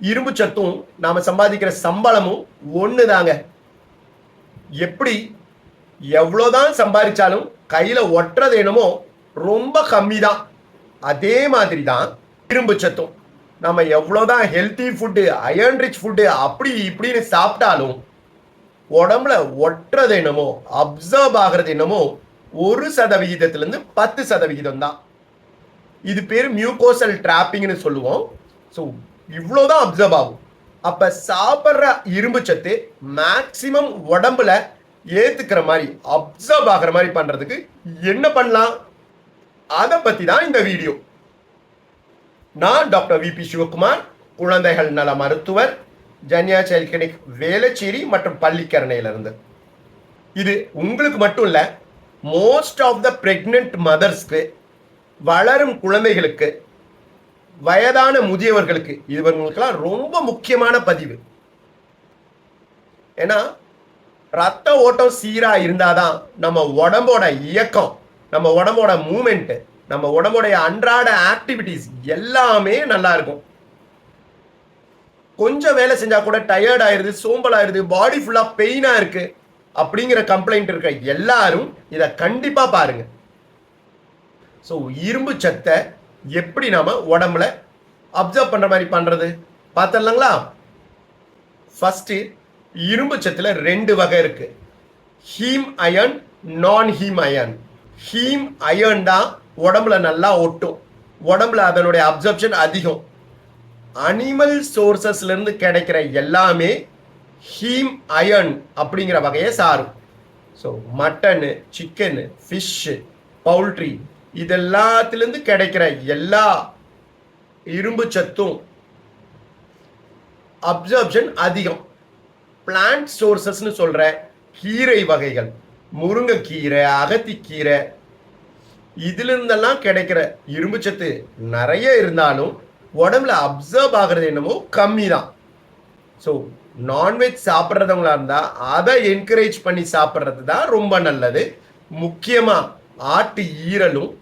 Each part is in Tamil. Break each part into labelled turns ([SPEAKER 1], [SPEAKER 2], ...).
[SPEAKER 1] இரும்பு சத்தும் நாம சம்பாதிக்கிற சம்பளமும் ஒன்று தாங்க எப்படி எவ்வளோதான் சம்பாதிச்சாலும் கையில் ஒட்டுறது என்னமோ ரொம்ப கம்மி தான் அதே மாதிரி தான் இரும்பு சத்தும். நம்ம எவ்வளோதான் healthy food iron rich food அப்படி இப்படின்னு சாப்பிட்டாலும் உடம்புல ஒட்டுறது என்னமோ அப்சர்வ் ஆகிறது என்னமோ ஒரு சதவிகிதத்திலேருந்து பத்து சதவிகிதம் தான் இது பேர் மியூகோசல் ட்ராப்பிங்னு சொல்லுவோம். ஸோ இவ்வளோதான் அப்சர்வ் ஆகும். அப்போ சாப்பிட்ற இரும்பு சத்து மேக்சிமம் உடம்புல ஏத்துக்கிற மாதிரி அப்சர்வ் ஆகிற மாதிரி பண்றதுக்கு என்ன பண்ணலாம்? அதை பத்தி தான் இந்த வீடியோ நான் டாக்டர் விபி சிவகுமார் குழந்தைகள் நல மருத்துவர் ஜன்யா சைல்ட் கிளினிக் வேலச்சேரி மற்றும் பள்ளிக்கரணையிலிருந்து. இது உங்களுக்கு மட்டும் இல்லை மோஸ்ட் ஆஃப் த ப்ரெக்னென்ட் மதர்ஸ்க்கு வளரும் குழந்தைகளுக்கு வயதான முதியவர்களுக்கு இவங்களுக்கெல்லாம் ரொம்ப முக்கியமான பதிவு. ஏன்னா ரத்த ஓட்டம் சீரா இருந்தாதான் நம்ம உடம்போட இயக்கம் நம்ம உடம்போட மூமெண்ட் நம்ம உடம்போடைய அன்றாட ஆக்டிவிட்டிஸ் எல்லாமே நல்லா இருக்கும். கொஞ்சம் வேலை செஞ்சா கூட டயர்ட் ஆயிருது சோம்பல் ஆயிருது பாடி ஃபுல்லா பெயினா இருக்கு அப்படிங்கிற கம்ப்ளைண்ட் இருக்க எல்லாரும் இதை கண்டிப்பா பாருங்க. ஸோ இரும்பு சத்தை எப்படி நாம உடம்புல அப்சர்வ் பண்ணுற மாதிரி பண்ணுறது பார்த்துடலாங்களா ஃபஸ்ட்டு இரும்பு சத்தில் ரெண்டு வகை இருக்கு. Heme iron non heme iron heme iron தான் உடம்புல நல்லா ஒட்டும். உடம்புல அதனுடைய அப்சர்ப்ஷன் அதிகம். அனிமல் சோர்சஸ்லேருந்து கிடைக்கிற எல்லாமே ஹீம் அயன் அப்படிங்கிற வகையை சாரும். So mutton chicken fish poultry இதெல்லாத்துலேருந்து கிடைக்கிற எல்லா இரும்பு சத்தும் அப்சர்ப்ஷன் அதிகம். பிளான்ட் சோர்சஸ்னு சொல்கிற கீரை வகைகள் முருங்கைக்கீரை அகத்திக்கீரை இதிலிருந்தெல்லாம் கிடைக்கிற இரும்பு சத்து நிறைய இருந்தாலும் உடம்புல அப்சர்வ் ஆகிறது என்னமோ கம்மி தான் ஸோ நான்வெஜ் சாப்பிட்றவங்களா இருந்தால் அதை என்கரேஜ் பண்ணி சாப்பிட்றது தான் ரொம்ப நல்லது. முக்கியமாக ஆட்டு ஈரலும்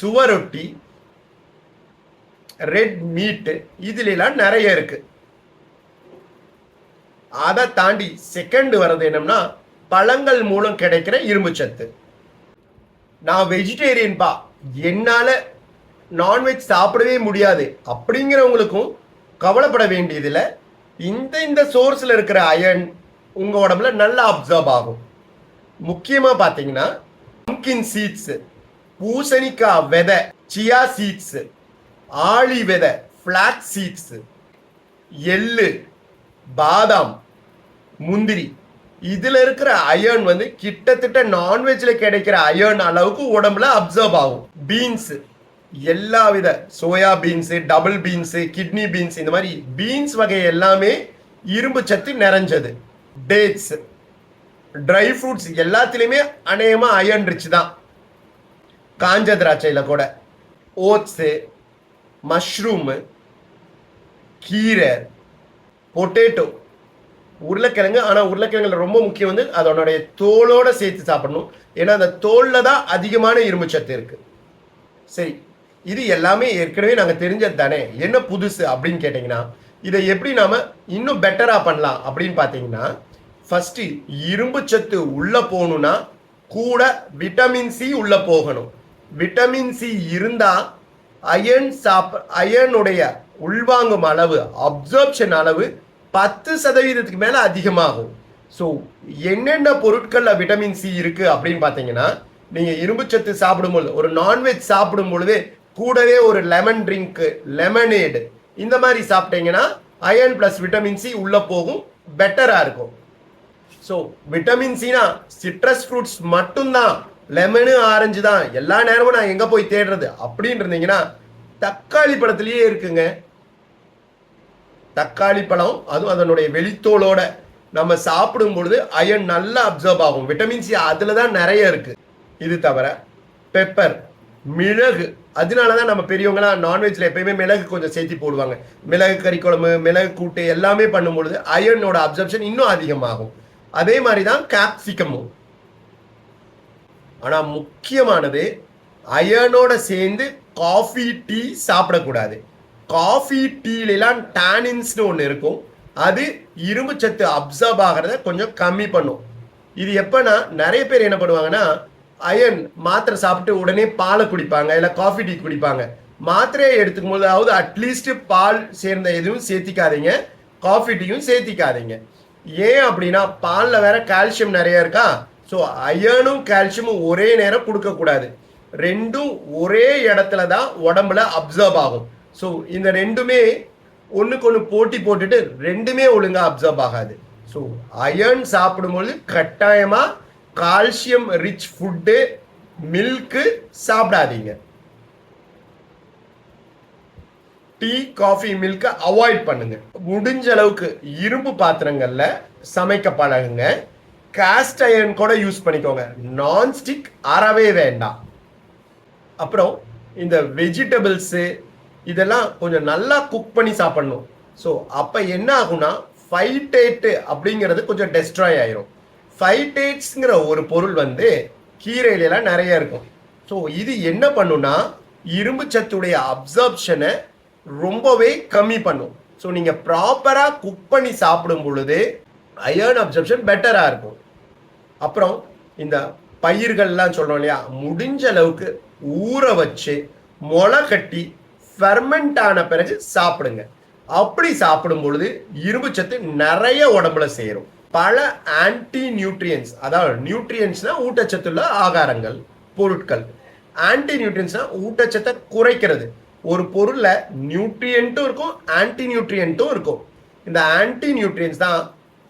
[SPEAKER 1] சுவரொட்டி ரெட் மீட்டு இதுலலாம் நிறைய இருக்கு. அதை தாண்டி செகண்ட் வர்றது என்னம்னா பழங்கள் மூலம் கிடைக்கிற இரும்பு சத்து. நான் வெஜிடேரியன்பா என்னால நான்வெஜ் சாப்பிடவே முடியாது. அப்படிங்கிறவங்களுக்கும் கவலைப்பட வேண்டியதில்லை. இந்த இந்த சோர்ஸில் இருக்கிற அயன் உங்கள் உடம்புல நல்லா அப்சர்வ் ஆகும். முக்கியமாக பார்த்தீங்கன்னா பம்கின் சீட்ஸு பூசணிக்காய் விதை சியா சீட்ஸு ஆளி விதை ஃப்ளாக் சீட்ஸு எள்ளு பாதாம் முந்திரி. இதில் இருக்கிற அயர்ன் வந்து கிட்டத்தட்ட நான்வெஜ்ல கிடைக்கிற அயர்ன் அளவுக்கு உடம்புல அப்சர்வ் ஆகும். பீன்ஸ் எல்லா வித soya beans double beans kidney beans இந்த மாதிரி பீன்ஸ் வகை எல்லாமே இரும்பு சத்து நிறைஞ்சது. டேட்ஸ் ட்ரை ஃப்ரூட்ஸ் எல்லாத்துலேயுமே அநேகமாக அயன் ரிச் தான். காஞ்ச திராட்சையில் கூட. ஓட்ஸு மஷ்ரூமு கீரை பொட்டேட்டோ உருளைக்கிழங்கு ஆனால் உருளைக்கிழங்குல ரொம்ப முக்கியம் வந்து அதனுடைய தோலோட சேர்த்து சாப்பிடணும். ஏன்னா அந்த தோலில் தான் அதிகமான இரும்பு சத்து இருக்கு. சரி இது எல்லாமே ஏற்கனவே நாங்கள் தெரிஞ்சது தானே? என்ன புதுசு அப்படின்னு கேட்டிங்கன்னா இதை எப்படி நாம் இன்னும் பெட்டராக பண்ணலாம் அப்படின்னு பார்த்தீங்கன்னா ஃபஸ்ட்டு இரும்பு சத்து உள்ளே போகணும்னா கூட விட்டமின் சி உள்ளே போகணும். விட்டமின் சி இருந்தால் அயன் சாப் அயனுடைய உள்வாங்கும் அளவு அப்சர்ப்ஷன் அளவு பத்து சதவீதத்துக்கு மேலே அதிகமாகும். ஸோ என்னென்ன பொருட்களில் விட்டமின் சி இருக்குது அப்படின்னு பார்த்தீங்கன்னா நீங்கள் இரும்புச்சத்து சாப்பிடும்போது ஒரு நான்வெஜ் சாப்பிடும் பொழுது கூடவே ஒரு லெமன் ட்ரிங்க்கு லெமனேடு இந்த மாதிரி சாப்பிட்டீங்கன்னா அயன் ப்ளஸ் விட்டமின் சி உள்ளே போகும் பெட்டராக இருக்கும். ஸோ விட்டமின் சினா சிட்ரஸ் ஃப்ரூட்ஸ் மட்டும்தான். லெமனு ஆரஞ்சு தான். எல்லா நேரமும் நான் எங்கே போய் தேடுறது? அப்படின்னு இருந்தீங்கன்னா தக்காளி பழத்துலேயே இருக்குங்க. தக்காளி பழம் அதுவும் அதனுடைய வெளித்தோலோட நம்ம சாப்பிடும் பொழுது அயன் நல்லா அப்சர்வ் ஆகும். விட்டமின் சி அதில் தான் நிறைய இருக்குது இது தவிர பெப்பர் மிளகு. அதனால தான் நம்ம பெரியவங்களாம் நான்வெஜ்ல எப்பயுமே மிளகு கொஞ்சம் சேர்த்து போடுவாங்க. மிளகு கறி குழம்பு மிளகு கூட்டு எல்லாமே பண்ணும்பொழுது அயனோட அப்சர்ப்ஷன் இன்னும் அதிகமாகும். அதே மாதிரி தான் கேப்சிகமும் ஆனால் முக்கியமானது அயனோட சேர்ந்து காஃபி டீ சாப்பிடக்கூடாது. காஃபி டீலாம் டேனின்ஸ்னு ஒன்று இருக்கும். அது இரும்பு சத்து அப்சர்வ் ஆகிறத கொஞ்சம் கம்மி பண்ணும். இது எப்போனா நிறைய பேர் என்ன பண்ணுவாங்கன்னா அயன் மாத்திரை சாப்பிட்டு உடனே பாலை குடிப்பாங்க இல்லை காஃபி டீ குடிப்பாங்க. மாத்திரையை எடுத்துக்கும் போதாவது அட்லீஸ்ட் பால் சேர்ந்த எதுவும் சேர்த்திக்காதீங்க. காஃபி டீயும் சேர்த்திக்காதீங்க. ஏன் அப்படின்னா பாலில் வேற கால்சியம் நிறைய இருக்கா? ஸோ அயனும் கால்சியமும் ஒரே நேரம் கொடுக்கக்கூடாது. ரெண்டும் ஒரே இடத்துல தான் உடம்புல அப்சர்வ் ஆகும். ஸோ இந்த ரெண்டுமே ஒன்றுக்கு ஒன்று போட்டி போட்டுட்டு ரெண்டுமே ஒழுங்காக அப்சர்வ் ஆகாது. ஸோ அயர்ன் சாப்பிடும்போது கட்டாயமாக கால்சியம் ரிச் ஃபுட்டு மில்க்கு சாப்பிடாதீங்க. டீ காஃபி மில்கை அவாய்ட் பண்ணுங்க. முடிஞ்ச அளவுக்கு இரும்பு பாத்திரங்கள்ல சமைக்க பழகுங்க காஸ்ட் அயன் கூட யூஸ் பண்ணிக்கோங்க. நான்ஸ்டிக் அறவே வேண்டாம். அப்புறம் இந்த வெஜிடபிள்ஸு இதெல்லாம் கொஞ்சம் நல்லா குக் பண்ணி சாப்பிடணும். ஸோ அப்போ என்ன ஆகும்னா ஃபைட்டேட்டு அப்படிங்கிறது கொஞ்சம் டெஸ்ட்ராய் ஆயிரும். ஃபைட்டேட்ஸுங்கிற ஒரு பொருள் வந்து கீரையிலலாம் நிறைய இருக்கும். ஸோ இது என்ன பண்ணுன்னா இரும்பு சத்துடைய அப்சர்ப்ஷனை ரொம்பவே கம்மி பண்ணும். ஸோ நீங்கள் ப்ராப்பராக குக் பண்ணி சாப்பிடும் பொழுது அயர்ன் அப்சர்ப்ஷன் பெட்டராக இருக்கும். அப்புறம் இந்த பயிர்கள்லாம் சொல்கிறோம் இல்லையா முடிஞ்ச அளவுக்கு ஊற வச்சு முளை கட்டி ஃபெர்மெண்ட் ஆன பிறகு சாப்பிடுங்க. அப்படி சாப்பிடும் பொழுது இரும்பு சத்து நிறைய உடம்புல சேரும். பல ஆன்டி நியூட்ரியன்ஸ் அதாவது நியூட்ரியன்ஸ்னா ஊட்டச்சத்துள்ள ஆகாரங்கள் பொருட்கள். ஆன்டி நியூட்ரியன்ஸ்னா ஊட்டச்சத்தை குறைக்கிறது. ஒரு பொருளில் நியூட்ரியன்ட்டும் இருக்கும் ஆன்டி நியூட்ரியன்ட்டும் இருக்கும். இந்த ஆன்டி நியூட்ரியன்ஸ் தான்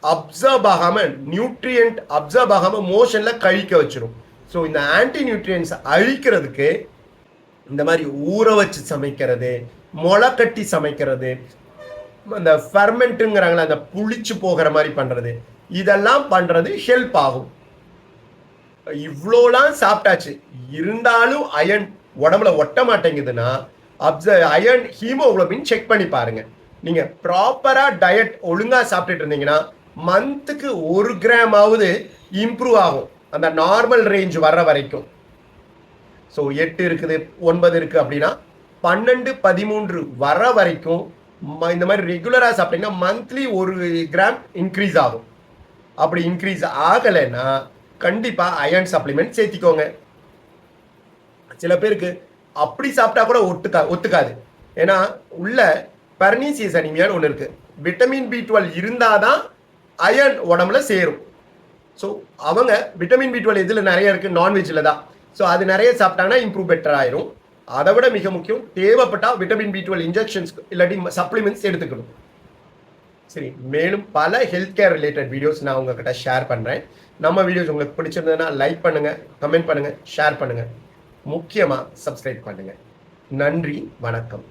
[SPEAKER 1] அப்சர்வ் ஆகாமல் நியூட்ரியன்ட் அப்சர்வ் ஆகாமல் மோஷனில் கழிக்க வச்சிடும் ஸோ இந்த ஆன்டி நியூட்ரியன்ஸ் அழிக்கிறதுக்கு இந்த மாதிரி ஊற வச்சு சமைக்கிறது முளை கட்டி சமைக்கிறது அந்த ஃபெர்மெண்ட்டுங்கிறாங்களே அந்த புளிச்சு போகிற மாதிரி பண்ணுறது இதெல்லாம் பண்ணுறது ஹெல்ப் ஆகும். இவ்வளோலாம் சாப்பிட்டாச்சு. இருந்தாலும் அயன் உடம்புல ஒட்ட மாட்டேங்குதுன்னா அப்சர் அயர்ன் ஹீமோகுளோபின் செக் பண்ணி பாருங்க. நீங்க ப்ராப்பரா டயட் ஒழுங்கா சாப்பிட்டுட்டு இருந்தீங்கன்னா மந்த்துக்கு ஒரு கிராம் ஆகுது இம்ப்ரூவ் ஆகும். அந்த நார்மல் ரேஞ்ச் வர்ற வரைக்கும். ஸோ எட்டு இருக்குது ஒன்பது இருக்கு அப்படின்னா பன்னெண்டு பதிமூன்று வர வரைக்கும் இந்த மாதிரி ரெகுலராக சாப்பிட்டீங்கன்னா மந்த்லி ஒரு கிராம் இன்க்ரீஸ் ஆகும். அப்படி இன்க்ரீஸ் ஆகலைன்னா கண்டிப்பாக அயர்ன் சப்ளிமெண்ட் சேர்த்திக்கோங்க. சில பேருக்கு அப்படி சாப்பிட்டா கூட ஒட்டுக்கா ஒத்துக்காது. ஏன்னா உள்ள பர்னீசியஸ் அனிமியான்னு ஒன்று இருக்குது விட்டமின் பி டுவெல் இருந்தாதான் அயன் உடம்புல சேரும். ஸோ அவங்க விட்டமின் பி டுவெல் இதில் நிறைய இருக்குது நான்வெஜ்ஜில் தான். ஸோ அது நிறைய சாப்பிட்டாங்கன்னா இம்ப்ரூவ் பெட்டர் ஆயிரும். அதை விட மிக முக்கியம் தேவைப்பட்டால் விட்டமின் பி டுவெல் இன்ஜெக்ஷன்ஸ் இல்லாட்டி சப்ளிமெண்ட்ஸ் எடுத்துக்கணும். சரி மேலும் பல ஹெல்த் கேர் ரிலேட்டட் வீடியோஸ் நான் உங்ககிட்ட ஷேர் பண்ணுறேன் நம்ம வீடியோஸ் உங்களுக்கு பிடிச்சிருந்ததுன்னா லைக் பண்ணுங்கள் கமெண்ட் பண்ணுங்கள் ஷேர் பண்ணுங்கள் முக்கியமாக சப்ஸ்கிரைப் பண்ணுங்கள் நன்றி வணக்கம்.